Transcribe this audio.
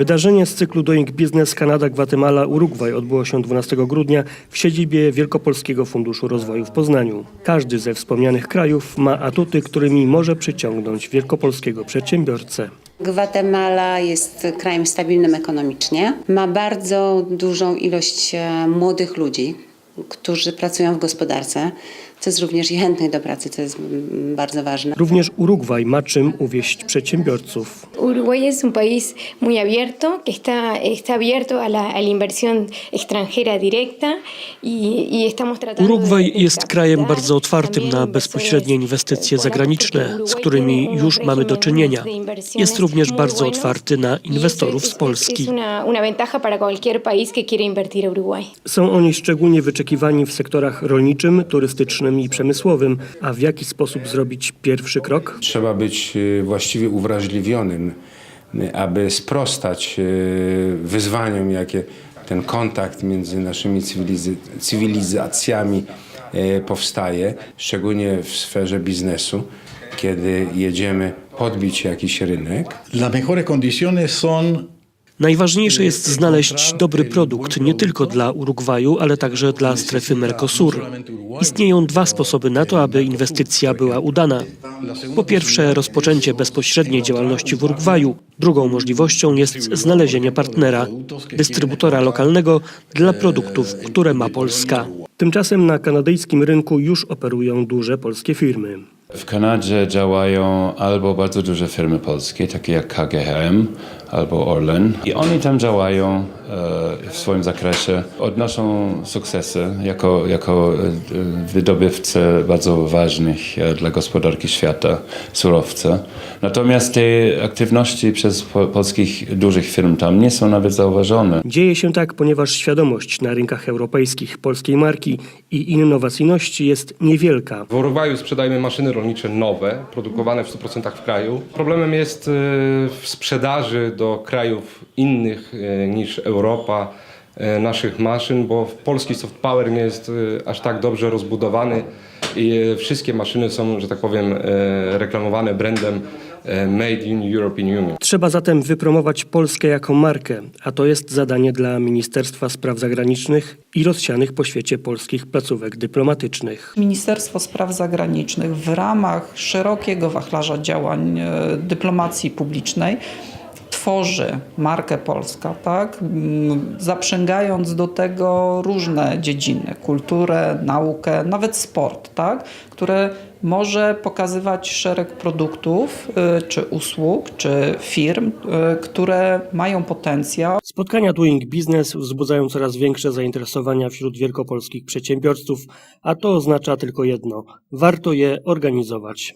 Wydarzenie z cyklu Doing Business Kanada, Gwatemala, Urugwaj odbyło się 12 grudnia w siedzibie Wielkopolskiego Funduszu Rozwoju w Poznaniu. Każdy ze wspomnianych krajów ma atuty, którymi może przyciągnąć wielkopolskiego przedsiębiorcę. Gwatemala jest krajem stabilnym ekonomicznie. Ma bardzo dużą ilość e, młodych ludzi, którzy pracują w gospodarce, co jest również i chętnych do pracy, co jest bardzo ważne. Również Urugwaj ma czym uwieść przedsiębiorców. Uruguay es un país muy abierto, que está, está abierto a la, a la inversión extranjera directa y, y estamos tratando Urugwaj jest krajem bardzo otwartym na bezpośrednie inwestycje zagraniczne, z którymi już mamy do czynienia. Jest również bardzo otwarty na y inwestorów es- z Polski. Są oni szczególnie wyczekiwani w sektorach rolniczym, turystycznym i przemysłowym. A w jaki sposób zrobić pierwszy krok? Trzeba być y, właściwie uwrażliwionym, y, aby sprostać y, wyzwaniom, jakie ten kontakt między naszymi cywilizacjami powstaje, szczególnie w sferze biznesu, kiedy jedziemy podbić jakiś rynek. Las mejores condiciones son Najważniejsze jest znaleźć dobry produkt nie tylko dla Urugwaju, ale także dla strefy Mercosur. Istnieją dwa sposoby na to, aby inwestycja była udana. Po pierwsze, rozpoczęcie bezpośredniej działalności w Urugwaju. Drugą możliwością jest znalezienie partnera, dystrybutora lokalnego dla produktów, które ma Polska. Tymczasem na kanadyjskim rynku już operują duże polskie firmy. W Kanadzie działają albo bardzo duże firmy polskie, takie jak KGHM albo Orlen. I oni tam działają e, w swoim zakresie, odnoszą sukcesy jako, jako e, wydobywcy bardzo ważnych e, dla gospodarki świata surowce. Natomiast te aktywności przez po, polskich dużych firm tam nie są nawet zauważone. Dzieje się tak, ponieważ świadomość na rynkach europejskich polskiej marki i innowacyjności jest niewielka. W Urugwaju sprzedajemy maszyny rolnicze nowe, produkowane w 100% w kraju. Problemem jest w sprzedaży do krajów innych e, niż Europa e, naszych maszyn, bo polski soft power nie jest e, aż tak dobrze rozbudowany i wszystkie maszyny są, że tak powiem, reklamowane brandem Made in European Union. Trzeba zatem wypromować Polskę jako markę, a to jest zadanie dla Ministerstwa Spraw Zagranicznych i rozsianych po świecie polskich placówek dyplomatycznych. Ministerstwo Spraw Zagranicznych w ramach szerokiego wachlarza działań dyplomacji publicznej tworzy markę Polska, tak? Mm, zaprzęgając do tego różne dziedziny, kulturę, naukę, nawet sport, tak? które może pokazywać szereg produktów, y, czy usług, czy firm, y, które mają potencjał Spotkania Doing Business wzbudzają coraz większe zainteresowania wśród wielkopolskich przedsiębiorców, a to oznacza tylko jedno: warto je organizować.